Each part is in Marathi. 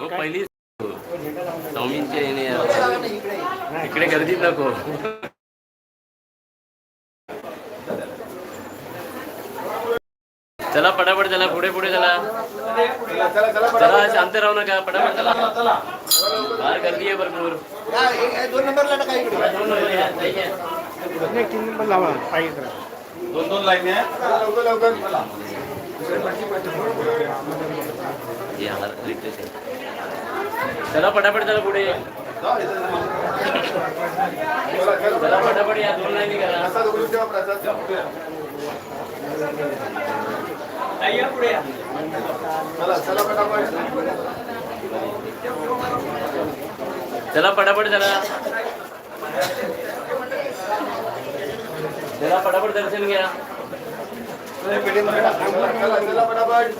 मग पहिली स्वामींच्या येणे इकडे गर्दीत नको. चला पटापट चला पुढे पुढे चला. चला शांत राहू नका पटापट चला. फार गर्दी आहे भरपूर. दोन नंबरला टाका इकडे तीन नंबर लावा पाहिजे दोन दोन लाईन आहे. चला पटापट चला पुढे चला पटापट या दोन लाईनी करा या पुढे चला चला पटापट चला। पटापट चला चला पटापट दर्शन घ्या पेढीमध्ये टाका. चला चला पटापट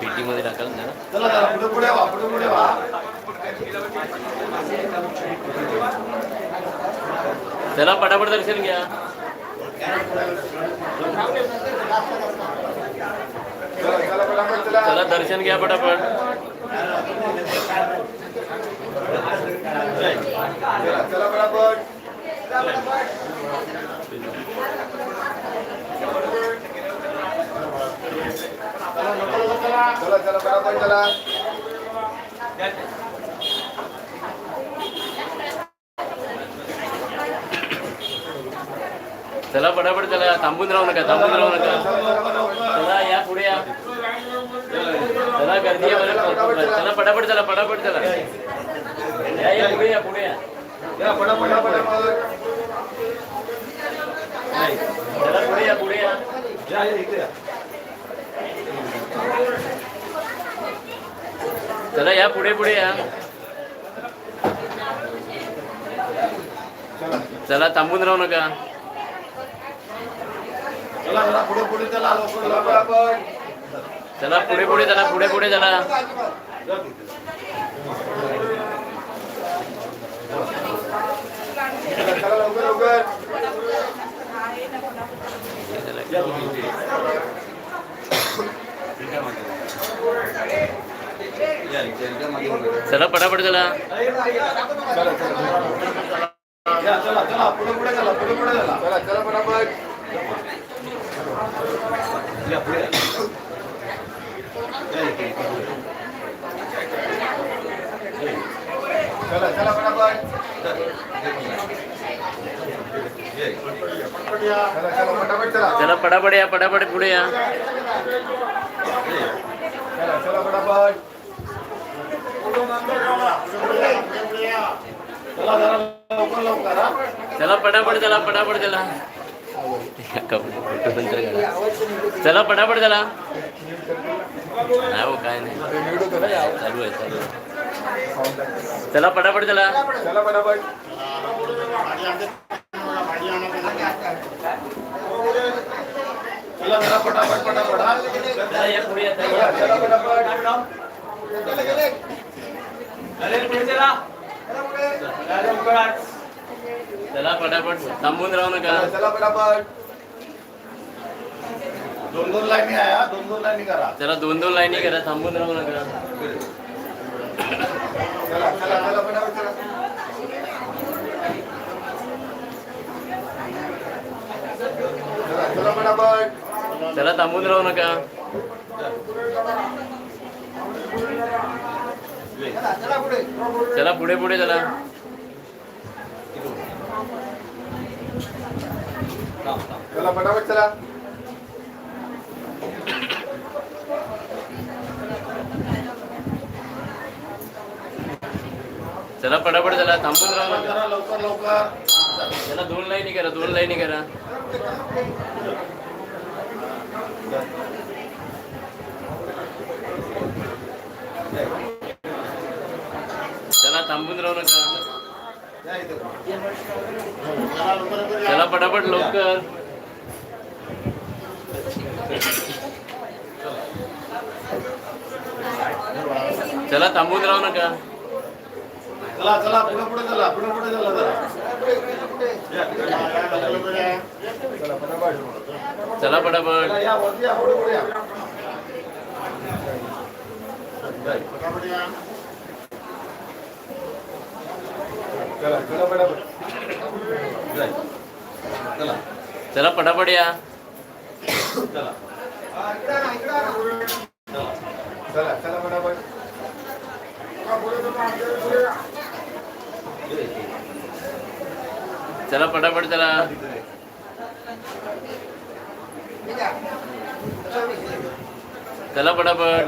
पेटी मध्ये टाकाल ना? चला चला पुढे पुढे वा पुढे पुढे वा. चला पटापट दर्शन घ्या. चला दर्शन घ्या पटापट. चला पटापट चला. थांबून राहू नका थांबून राहू नका. चला या पुढे या. चला गर्दी चला पटापट चला पटापट चला. या या पुढे या पुढे या. पटापट चला पुढे या पुढे या. इकडे या. चला या पुढे पुढे या. चला थांबून राहू नका. चला पुढे पुढे चला पुढे पुढे चला चला चला चला लवकर लवकर चला पटापट चला चला चला या चला चला पुढे पुढे चला पुढे पुढे चला चला चला पटापट या पुढे या इकडे. चला चला पटापट चला चला पटापट चला चला पटापट या पटापट पुढे या चला चला पटापट चला पटापट चला पटापट चला. चला पटापट चला. नाही हो काय नाही. चालू आहे चालू आहे. चला पटापट चला. चला पटापट. चला पटापट पुढे चला. चला पटापट. चला थांबून राहू नका. चला चला पटापट. दोन दोन लाईनी आहे हा. दोन दोन लाईनी करा. चला दोन दोन लाईनी करा. थांबून राहू नका. चला चला चला पटापट चला. चला चला पटापट. चला थांबून राहू नका. चला पुढे पुढे चला. चला पटापट चला चला पटापट चला थांबून राहू नका जरा लवकर लवकर चला दोन लाईनी करा दोन लाईनी करा चला थांबून राहू नका या इथे. चला पटापट लवकर. चला थांबून राहू नका. चला चला पुढे पुढे चला पुढे पुढे चला जरा. चला पटापट. चला पटापट चला, पटापट. चला. चला पटापट या. चला. चला. चला पटापट. चला पटापट चला. चला पटापट.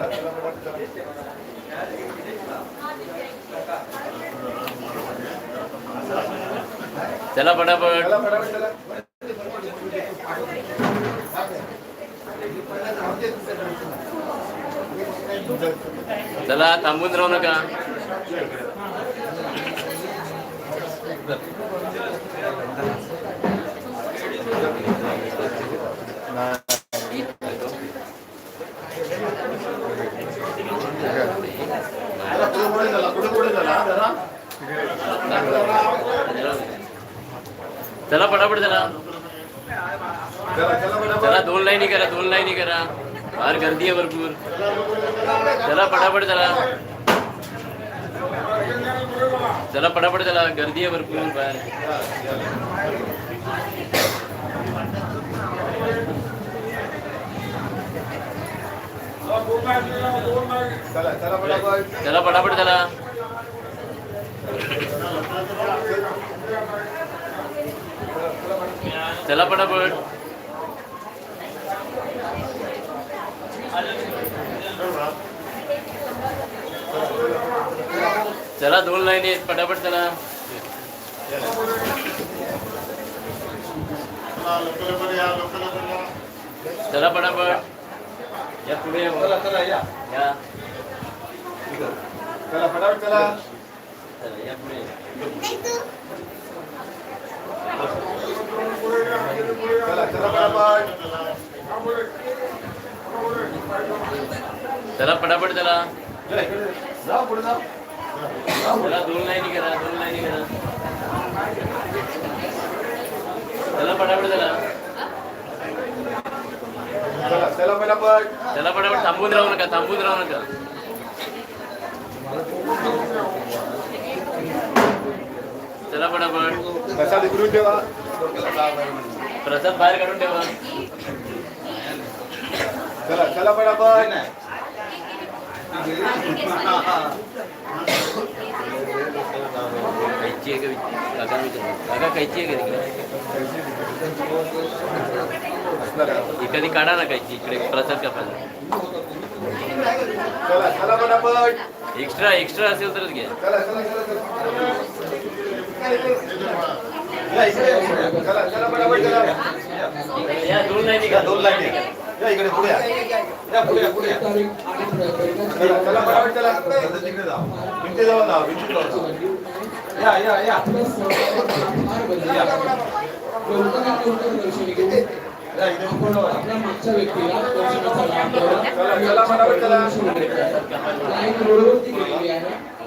चला पटापट चला पटापट चला. चला थांबून राहू नका. चला चला पटापट चला। चला दोन लाईनी करा दोन लाईनी करा बाहेर गर्दी आहे भरपूर। चला पटापट चला। चला पटापट चला गर्दी आहे भरपूर बाहेर। चला चला पटापट चला। चला पटापट. चला दोन लाईन आहेत. पटापट चला. चला पटापट. या पुढे या. चला चला चला, या पुढे चला चला पटापट चला पटापट चला चला इकडे जा पुढे जा चला दोन लाईनी करा दोन लाईनी करा चला पटापट चला चला चला पटापट चला पटापट थांबून राहू नका थांबून राहू नका चला पटापट प्रसाद इकडून ठेवा. प्रसाद बाहेर काढून ठेवा. चला चला पटापट कैची आहे का काका विचार काका कैची आहे का एखादी काढा ना कैची इकडे. प्रसाद कापायला चला चला पटापट एक्स्ट्रा एक्स्ट्रा असेल तरच घ्या. दोन लाईनी या इकडे पुढे या पुढे या पुढे चला चला पटापट चला तिकडे जा भिंती जाऊन जा भिंती जाऊन जा या या या या इकडे पुढे वा. मागच्या व्यक्तीला दर्शनाचा लाभ द्यावा. चला चला पटापट चला लाईन रोडवरती गेलेली आहे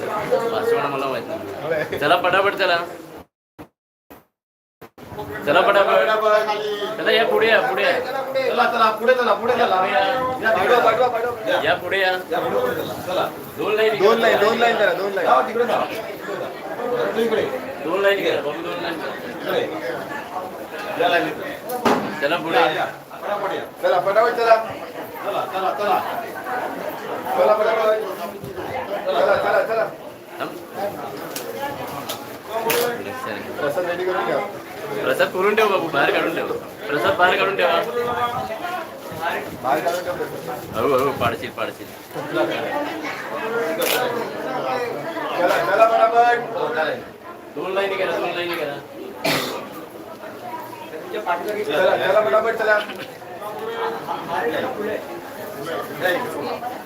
चला पटापट मला माहीत नाही. चला पटापट चला चला पटापट. चला या पुढे या पुढे. चला चला पुढे चला पुढे चला. या पुढे या. दोन लाईन दोन लाईन दोन लाईन करा दोन लाईन तिकडे दोन लाईन करा दोन लाईन करा. चला पुढे. चला पटापट चला चला चला चला. चला पटापट. प्रसाद रेडी करून घ्या प्रसाद करून ठेव बाबू बाहेर काढून ठेव प्रसाद बाहेर काढून ठेवा बाहेर काढून ठेवा प्रसाद. हळू हळू पाडशील पाडशील चला चला पटापट दोन लाईनी करा दोन लाईनी करा चला चला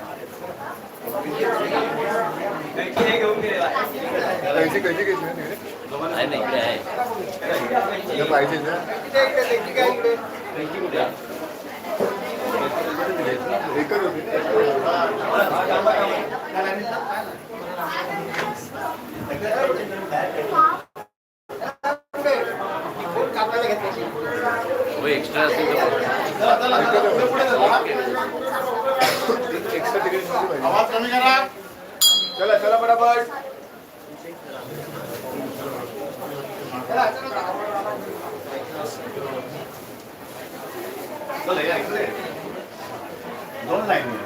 कैसे कैसे तिकडे आहे ना इकडे आहे. तुला पाहिजे ना? एकच होती. एक्स्ट्रा असेल चला चला पटापट चला या इकडे दोन लाईन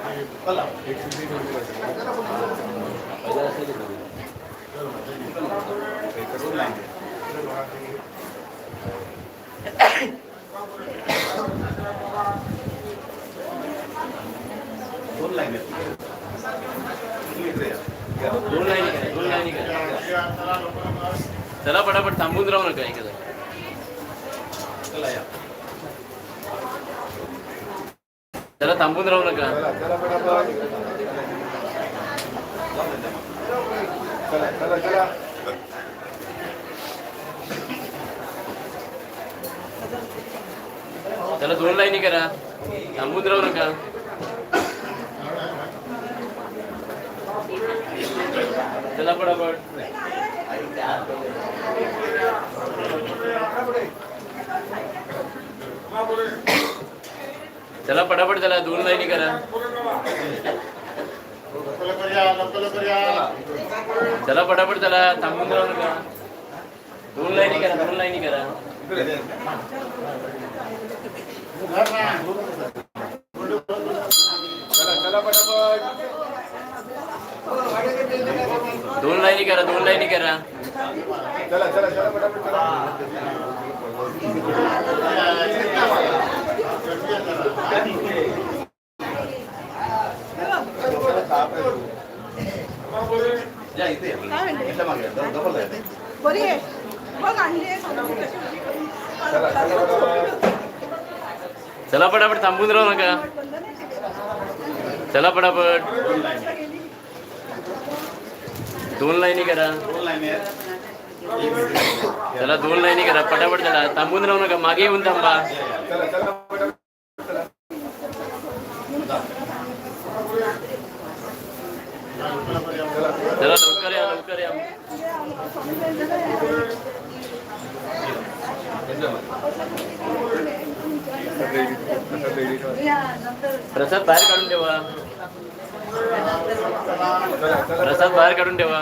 चला दोन लाईन दोन लाईन तुम्ही इकडे या दोन लाईनी करा दोन लाईनी करा चला पटापट थांबून राहू नका इकडे. चला या चला थांबून राहू नका. चला चला चला दोन लाईनी करा. थांबून राहू नका. चला पटापट. चला पटापट चला दोन लाईनी करा. चला पटापट चला थांबून राहू नका. दोन लाईनी करा दोन लाईनी करा. चला चला पटापट. दोन लाईनी करा दोन लाईनी करा. बरी आहे. बघ चला पटापट थांबून राहू नका. चला पटापट. दोन लाईनी करा. त्याला चला दोन लाईनी करा. पटापट चला. थांबून राहू नका. मागे येऊन थांबा. चला लवकर या लवकर या. प्रसाद बाहेर काढून ठेवा. प्रसाद बाहेर काढून ठेवा.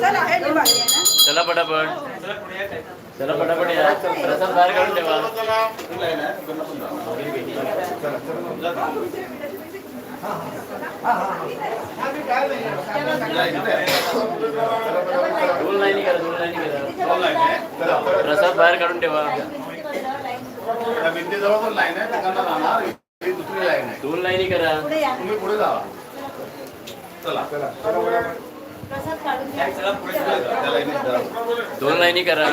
चल पटापट. चला पटापट या. प्रसाद बाहेर काढून ठेवा. दोन लाईनी करा दोन लाईनी करा. प्रसाद बाहेर काढून ठेवा. त्या भिंतीजवळ पण लाईन आहे ही दुसरी लाईन आहे. दोन लाईनी करा. पुढे या. तुम्ही पुढे जावा चला. चला चला पटापट प्रसाद काढून घ्या. त्या लाईनीत जा. दोन लाईनी करा.